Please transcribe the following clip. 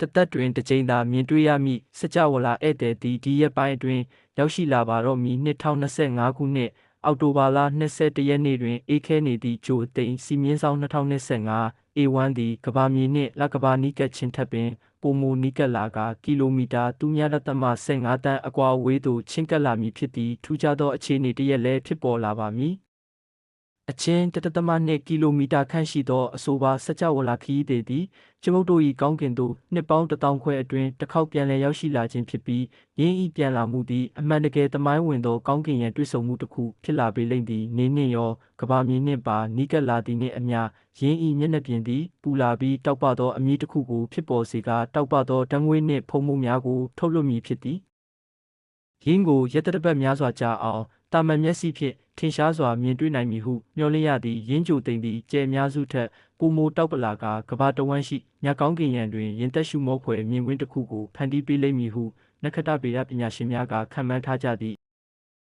တသက်တွင်တစ်ကြိမ်သာမြင်တွေ့ရမည့်စကြဝဠာဧည့်သည်သည်ဒီရက်ပိုင်းအတွင်းရောက်ရှိလာပါတော့မည်2025ခုနှစ်အောက်တိုဘာလ21ရက်နေ့တွင်အေးခဲနေသည့်ဂျိုသိန်းစီမင်းဆောင်2025 A1 သည်ကဘာမြေနှင့်လကဘာနီးကပ်ချင်းထပ်ပင်ပုံမူနီးကပ်လာကကီလိုမီတာ3.15တန်းအကွာအဝေးသို့ချင်းကပ်လာမည်ဖြစ်သည့်ထူးခြားသောအခြေအနေတစ်ရက်လည်းဖြစ်ပေါ်လာပါမည် အချင်းတတသမနှင့်ကီလိုမီတာခန့်ရှိသောအဆိုပါစကြဝဠာခရီးသည်သည်ကျွန်ုပ်တို့၏ကောင်းကင်သို့နှစ်ပေါင်းတစ်တောင်ခွဲအတွင်းတစ်ခေါက်ပြန်လည်ရောက်ရှိလာခြင်းဖြစ်ပြီးရင်းဤပြန်လာမှုသည်အမှန်တကယ်သမိုင်းဝင်သောကောင်းကင်ရန်တွေ့ဆုံမှုတစ်ခုဖြစ်လာပေလိမ့်သည်နေနှင့်ရောကဘာမြေနှင့်ပါနီးကပ်လာသည်နှင့်အမျှရင်းဤမျက်နှာပြင်သည်ပူလာပြီးတောက်ပသောအမည်တစ်ခုကိုဖြစ်ပေါ်စေကာတောက်ပသောဓာတ်ငွေ့နှင့်ဖုံမှုများကိုထုတ်လွှတ်မည်ဖြစ်သည်ရင်းကိုရက်တပတ်များစွာကြာအောင်တာမန်မျက်စိဖြင့် ထင်ရှားစွာမြင်တွေ့နိုင်မည်ဟုမျှော်လင့်ရသည့်ရင်းကြိုသိမ့်သည့်ကျဲအများစုထက်ပိုမိုတောက်ပလာကကဘာတဝန်းရှိညကောင်းကင်ရန်တွင်ရင်သက်ရှုမောဖွယ်မြင်ကွင်းတစ်ခုကိုဖန်တီးပေးလိမ့်မည်ဟုနက္ခတ္တဗေဒပညာရှင်များကခန့်မှန်းထားကြသည်